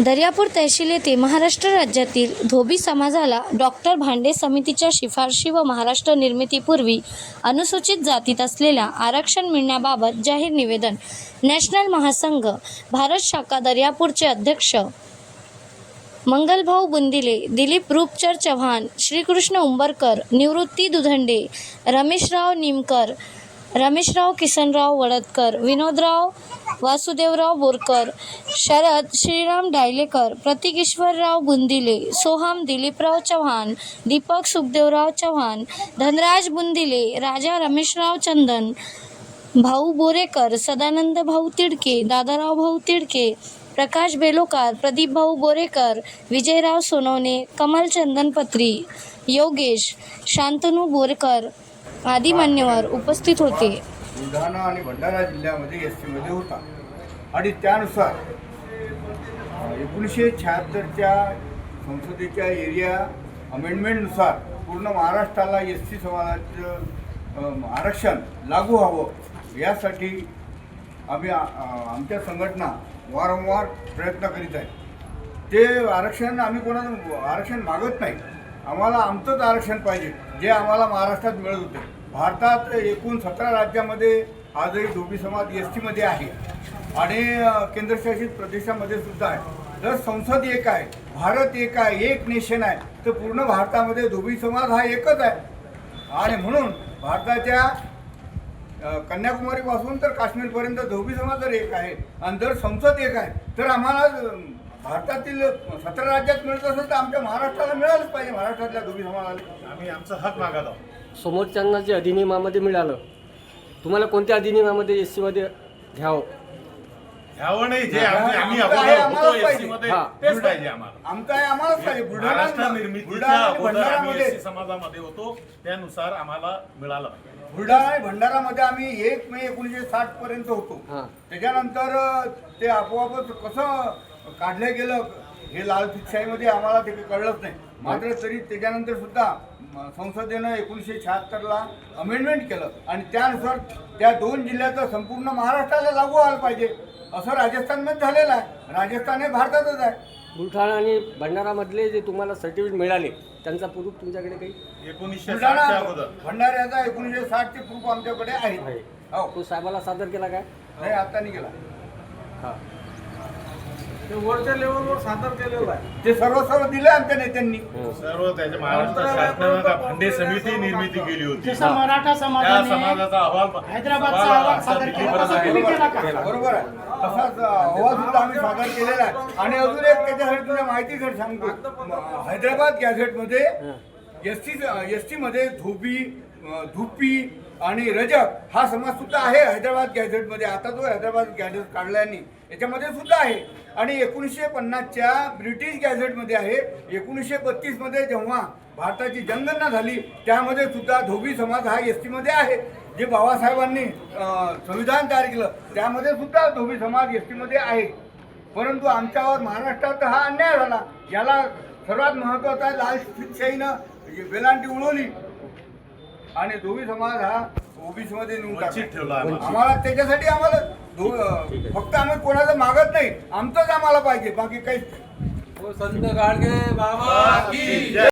दर्यापूर तहसील येथे महाराष्ट्र राज्यातील धोबी समाजाला डॉक्टर भांडे समितीच्या शिफारशी व महाराष्ट्र निर्मितीपूर्वी अनुसूचित जातीत असलेल्या आरक्षण मिळण्याबाबत जाहीर निवेदन नॅशनल महासंघ भारत शाखा दर्यापूरचे अध्यक्ष मंगलभाऊ बुंदिले दिलीप रूपचर चव्हाण श्रीकृष्ण उंबरकर निवृत्ती दुधंडे रमेशराव निमकर रमेशराव किसनराव वडदकर विनोदराव वासुदेवराव बोरकर शरद श्रीराम डायलेकर प्रतीक ईश्वरराव बुंदिले सोहम दिलीपराव चव्हाण दीपक सुखदेवराव चव्हाण धनराज बुंदिले राजा रमेशराव चंदन भाऊ बोरेकर सदानंद भाऊ तिडके दादाराव भाऊ तिडके प्रकाश बेलोकार प्रदीप भाऊ बोरेकर विजयराव सोनवणे कमल चंदनपत्री योगेश शांतनू बोरकर आदी मान्यवर उपस्थित होते. बुलढाणा आणि भंडारा जिल्ह्यामध्ये एस टीमध्ये होता. आणि त्यानुसार एकोणीसशे शहात्तरच्या संसदेच्या एरिया अमेंडमेंटनुसार पूर्ण महाराष्ट्राला एस टी समाजाचं आरक्षण लागू व्हावं. यासाठी आम्ही आमच्या संघटना वारंवार प्रयत्न करीत आहे. ते आरक्षण आम्ही कोणाचं आरक्षण मागत नाही. आम्हाला आमचंच आरक्षण पाहिजे जे आम्हाला महाराष्ट्रात मिळत होते. भारतात एकूण सतरा राज्यामध्ये आजही धोबी समाज एस टीमध्ये आहे. आणि केंद्रशासित प्रदेशामध्ये सुद्धा आहे. जर संसद एक आहे भारत एक आहे एक नेशन आहे तर पूर्ण भारतामध्ये धोबी समाज हा एकच आहे. आणि म्हणून भारताच्या कन्याकुमारीपासून तर काश्मीरपर्यंत धोबी समाज जर एक आहे आणि जर संसद एक आहे तर आम्हाला भारतातील सतरा राज्यात मिळत असेल तर आमच्या महाराष्ट्राला मिळालंच पाहिजे. महाराष्ट्रातल्या धोबी समाजाला आम्ही आमचा हक मागत आहोत. समोरच्यांना जे अधिनियमामध्ये मिळालं तुम्हाला कोणत्या अधिनियमामध्ये एस सीमध्ये घ्यावं? घ्यावं नाही जे आम्ही मध्ये महाराष्ट्र समाजामध्ये होतो त्यानुसार आम्हाला मिळालं बुलढाणा आणि भंडारामध्ये आम्ही एक मे एकोणीसशे साठ पर्यंत होतो. हां. त्याच्यानंतर ते आपोआपच कसं काढलं गेलं हे लाल शिक्षाईमध्ये आम्हाला ते कळलंच नाही. मात्र तरी त्याच्यानंतर सुद्धा संसदेनं एकोणीसशे शहात्तरला अमेंडमेंट केलं. आणि त्यानुसार त्या दोन जिल्ह्याचं संपूर्ण महाराष्ट्राला लागू व्हायला पाहिजे. असं राजस्थानमध्ये झालेलं आहे. राजस्थान हे भारतातच आहे. बुलढाणा आणि भंडारामधले जे तुम्हाला सर्टिफिकेट मिळाले त्यांचा प्रूफ तुमच्याकडे काही? एकोणीसशे बुलढाणा भंडाऱ्याचा एकोणीसशे साठचे प्रूफ आमच्याकडे आहे. हो. तो साहेबाला सादर केला काय? नाही आता नाही गेला हां. वरच्या लेवलवर सादर केलेलं आहे. ते सर्व सर्व दिले आमच्या नेत्यांनी सर्व त्याच्या महाराष्ट्र शासनानं का भांडे समिती निर्मिती केली होती. जसं मराठा त्या समाजाने समाजाचा अहवाल हैदराबादचा सादर केला दिल्लीपर्यंत तसा तुम्ही गेला. केला का? बरोबर आहे. तसाच अहवाल सुद्धा आम्ही सादर केलेला आहे. आणि अजून एक त्याच्यासाठी तुला माहितीसाठी सांगतो. म- हैदराबाद गॅझेटमध्ये एस टी एस टीमध्ये धोबी अ, धुप्पी आणि रजत हा समाज सुद्धा आहे हैदराबाद गॅझेटमध्ये. आता जो हैदराबाद गॅझेट काढल्याने याच्यामध्ये सुद्धा आहे. आणि एकोणीसशे पन्नासच्या ब्रिटिश गॅझेटमध्ये आहे. एकोणीसशे बत्तीसमध्ये जेव्हा भारताची जनगणना झाली त्यामध्ये सुद्धा धोबी समाज हा एस टीमध्ये आहे. जे बाबासाहेबांनी संविधान तयार केलं त्यामध्ये सुद्धा धोबी समाज एस टीमध्ये आहे. परंतु आमच्यावर महाराष्ट्रात हा अन्याय झाला. याला सर्वात महत्त्वाचा आहे लाल शिक्षाईनं वेलांटी उडवली. आणि धोबी समाज हा ओबीसी मध्ये नेऊन. ठेवला आम्हाला. आम्हाला त्याच्यासाठी आम्हाला फक्त आम्ही कोणाचं मागत नाही आमचंच आम्हाला पाहिजे बाकी काहीच नाही. संत गाडगे बाबा की जय.